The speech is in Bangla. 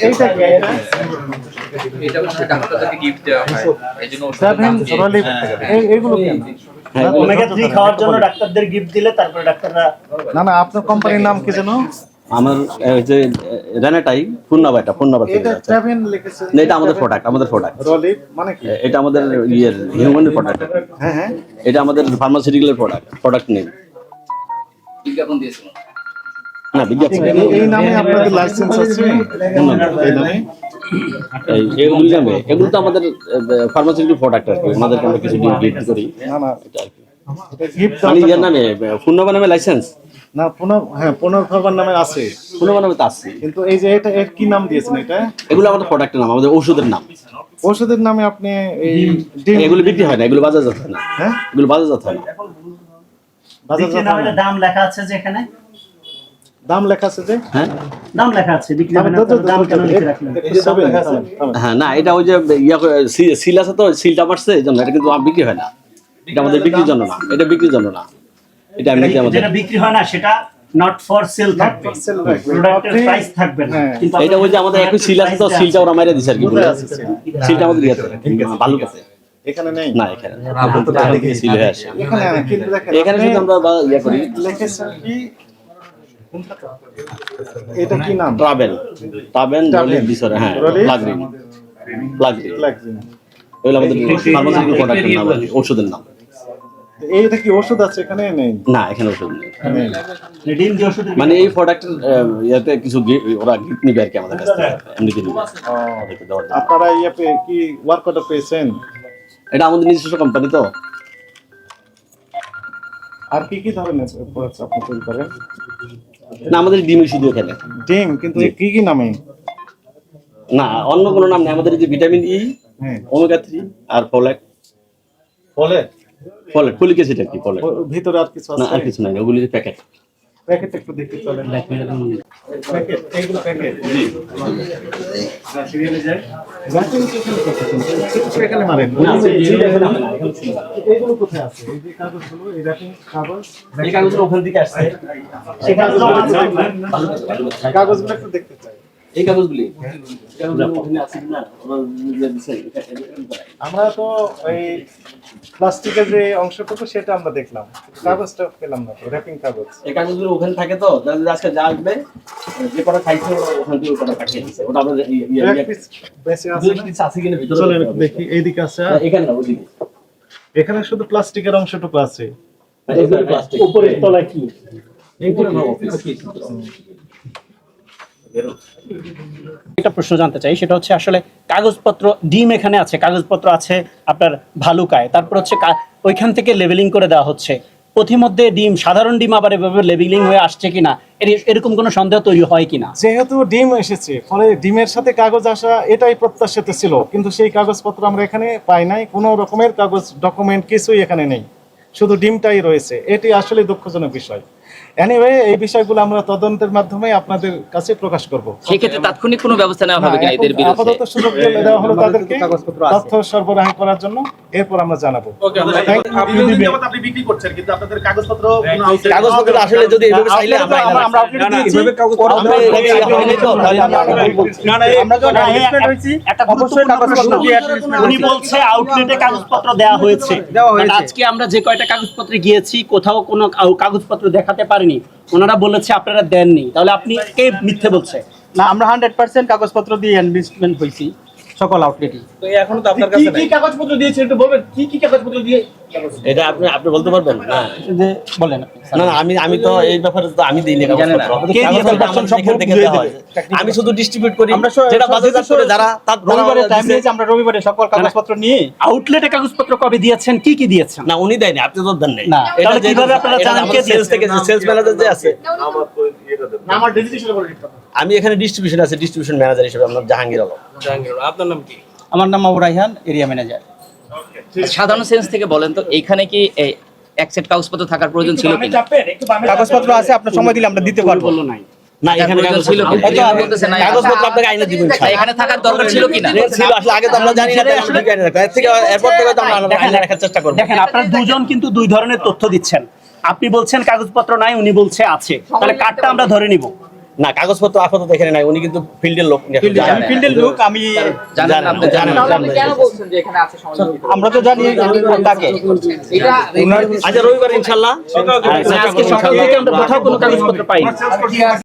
এইটা কি এটা এটা হচ্ছে ডাক্তারদেরকে গিফট দেওয়া হয়। এই জন্য ওষুধের সেভেন দাম দিয়ে- রলিপ এই এইগুলো কেন ওমেগা থ্রি খাওয়ার জন্য ডাক্তারদের গিফট দিলে তারপরে ডাক্তাররা না না আপনার কোম্পানির নাম কি যেন? আমার যে রেনাটাই পূর্ণাবা এটা পূর্ণাবা থেকে এটা আছে। সেভেন লিখেছে না, এটা আমাদের প্রোডাক্ট আমাদের প্রোডাক্ট মানে কি? এটা আমাদের ইয়ের হিউম্যানের প্রোডাক্ট হ্যাঁ হ্যাঁ। এটা আমাদের ফার্মাসিউটিক্যালের প্রোডাক্ট প্রোডাক্ট নেই বিজ্ঞাপন দিয়েছিল না বিজ্ঞাপন। এই- নামে আপনাদের লাইসেন্স আছে? এই নামে? এগুলো নামে এগুলো তো আমাদের ফার্মাসিউটিক্যাল প্রোডাক্ট আর কি। আমরা কিছু গিফট করি। না না। মানে নামে পূর্ণবা নামে লাইসেন্স না পুনর হ্যাঁ পুনর্ভবার নামে আছে। পূর্ণবা নামে তো আছে। কিন্তু এই যে এটা এর কি নাম দিয়েছেন এটা? এগুলো আমাদের প্রোডাক্টের নাম আমাদের ওষুধের নাম। ওষুধের নামে আপনি এই এগুলো বিক্রি হয় না এগুলো বাজারজাত হয় না। হ্যাঁ? এগুলো বাজারজাত হয় না। বাজার দাম লেখা আছে যে এখানে। দাম লেখা আছে যে? হ্যাঁ? দাম লেখা আছে দাম- দাম কেন লিখে রাখলেন? আছে হ্যাঁ না এটা ওই যে ইয়া সিল আছে তো সিলটা মারছে এই জন্য এটা কিন্তু বিক্রি হয় না। এটা আমাদের বিক্রির জন্য না? এটা বিক্রির জন্য না। এটা এমনিতে আমাদের যেটা বিক্রি হয় না সেটা নট ফর সেল থাকবে। প্রোডাক্টের প্রাইস থাকবে। না। হ্যাঁ। কিন্তু এটা ওই যে আমাদের একই সিল আছে তো সিলটা ওরা মাইরে দিছে আর কি বলে আছে সিলটা আমাদের ভালো কাছে। এখানে নেই? না এখানে এখান কিন্তু আমরা ইয়া করি। লিখেছেন কি? এটা কি নাম? ট্রাভেল। ট্রাভেল। বিসরে হ্যাঁ। ওইগুলো আমাদের ফার্মাসিউটিক্যাল প্রোডাক্টের নাম ওষুধের নাম। এইটা কি ওষুধ আছে এখানে? নেই। না এখানে ওষুধ নেই। মানে এই প্রোডাক্টের ইয়েতে কিছু ওরা গিফট নিবে আর কি আমাদের কাছ জন্য। আপনারা ইয়ে পে- কি ওয়ার্ক অর্ডার পেয়েছেন? এটা আমাদের নিজস্ব কোম্পানি তো। আর কি কি ধরনের প্রোডাক্ট আপনি তৈরি করেন? না আমাদের ডিমই শুধু এখানে। ডিম কিন্তু কি কি নামে? না অন্য কোনো নাম নেই আমাদের যে ভিটামিন ই হ্যাঁ। ওমেগা থ্রি আর ফলেট। ফলে ফলেট ফলিক অ্যাসিড আর কি ফলেট। ভিতরে আর কিছু না আর কিছু নাই ওগুলি প্যাকেট। প্যাকেট একটু দেখতে চলেন। প্যাকেট এইগুলো প্যাকেট। সিরিয়ালে যায় ভ্যাকুয়াম কিচেন কিছু এখানে মারেন। না, এই এইগুলো কোথায় আছে? যে কাগজ এই কাগজগুলো ওখান থেকে আসছে। সেই কাজগুলো কাগজগুলো একটু দেখতে চাই। এই কাগজগুলি? ওখানে আছে কিনা? ওরা নিজে দিছে, এটা- এটা- এটা- আমরা তো এই প্লাস্টিকের যে অংশটুকু সেটা আমরা দেখলাম। কাগজটা পেলাম না র্যাপিং কাগজ। এই কাগজগুলো ওখানে থাকে তো যাদের আজকে যা আসবে যে কটা খাইছে ওখান থেকে ওটা পাঠিয়ে দিছে। ওটা আমরা আছে কিনা ভিতরে চলেন। দেখি এইদিকে আছে এখানে না ওদিকে। এখানে শুধু প্লাস্টিকের অংশটুকু আছে। উপরের তলায় কি? এইগুলো আমার অফিস একটা প্রশ্ন জানতে চাই, সেটা হচ্ছে আসলে কাগজপত্র, ডিম এখানে আছে, কাগজপত্র আছে আপনার ভালুকায়, তারপর হচ্ছে ওইখান থেকে লেভেলিং করে দেওয়া হচ্ছে। পথিমধ্যে ডিম, সাধারণ ডিম আবার এভাবে লেভেলিং হয়ে আসছে কিনা? এর- এরকম কোনো সন্দেহ তৈরি হয় কিনা? যেহেতু ডিম এসেছে, ফলে ডিমের সাথে কাগজ আসা এটাই প্রত্যাশিত ছিল, কিন্তু সেই কাগজপত্র আমরা এখানে পাই নাই, কোনো রকমের কাগজ ডকুমেন্ট কিছুই এখানে নেই। শুধু ডিমটাই রয়েছে, এটি আসলে দুঃখজনক বিষয়। এনিওয়ে এই বিষয়গুলো আমরা তদন্তের মাধ্যমে আপনাদের কাছে প্রকাশ করব। সেক্ষেত্রে তাৎক্ষণিক কোনো ব্যবস্থা নেওয়া হবে কিনা এদের বিরুদ্ধে? আপাতত সুযোগ দিয়ে দেওয়া হলো তাদেরকে তথ্য সরবরাহ করার জন্য। এরপর আমরা জানাব। আপনি বিক্রি করছেন কিন্তু আপনাদের কাগজপত্র কাগজপত্র আসলে যদি এভাবে চাইলে আমরা আমরা আমরা বলছি। না, না, এক- একটা গুরুত্বপূর্ণ প্রশ্ন। উনি বলছে আউটলেটে কাগজপত্র দেওয়া হয়েছে। আজকে আমরা যে কয়টা কাগজপত্রে গিয়েছি কোথাও কোনো কাগজপত্র দেখাতে পারিনি। ওনারা বলেছে আপনারা দেননি। তাহলে আপনি কে মিথ্যে বলছে? না, আমরা হান্ড্রেড পার্সেন্ট কাগজপত্র দিয়ে এনভেস্টমেন্ট হয়েছি সকল আউটলেটই কি কি কাগজপত্র দিয়েছেন একটু বলবেন কি কি কাগজপত্র দিয়ে এটা আপনি আপনি বলতে পারবেন? না। যে বলেন না না আমি আমি তো এই ব্যাপারে তো আমি দিই না। হয়। আমি শুধু ডিস্ট্রিবিউট করি। আমরা যেটা কিছু করে যারা তার রবিবারে টাইম নিয়েছি আমরা রবিবারে সকল কাগজপত্র নিয়ে আউটলেটে কাগজপত্র কবে দিয়েছেন? কি কি দিয়েছেন? না উনি দেয়নি আপনি তো দেন নাই। না, এটা কীভাবে আপনারা জানেন কে দিয়েছে? সেলস ম্যানেজার যে আছে? না। আমি এখানে ডিস্ট্রিবিউশন আছে ডিস্ট্রিবিউশন ম্যানেজার হিসেবে আমার জাহাঙ্গীর আলম। জাহাঙ্গীর আমার নাম আবু রাইহান এরিয়া ম্যানেজার সাধারণ সেন্স থেকে বলেন তো এইখানে কি এই এক সেট কাগজপত্র থাকার প্রয়োজন ছিল বামে কাগজপত্র আছে আপনার সময় দিলে আমরা দিতে পারব। বলল নাই। না এখানে কাগজ ছিল না, কাগজপত্র আপনাকে আইনে দিবেন না, এখানে থাকার দরকার ছিল কিনা? ছিল আসলে আগে তো আমরা জানি না তাই আমরা এর থেকে এরপর থেকে আমরা আইনে রাখার চেষ্টা করব। দেখেন আপনারা দুজন কিন্তু দুই ধরনের তথ্য দিচ্ছেন। আপনি বলছেন কাগজপত্র নাই উনি বলছে আছে। তাহলে কার্ডটা আমরা ধরে নিব। না কাগজপত্র আপাতত এখানে নাই উনি কিন্তু ফিল্ডের লোক। আমি। ফিল্ডের লোক আমি? আমরা তো জানি তাকে এটা আচ্ছা রবিবার ইনশাল্লাহ। আজকে সকাল থেকে আমরা কোথাও কোনো কাগজপত্র পাইনি।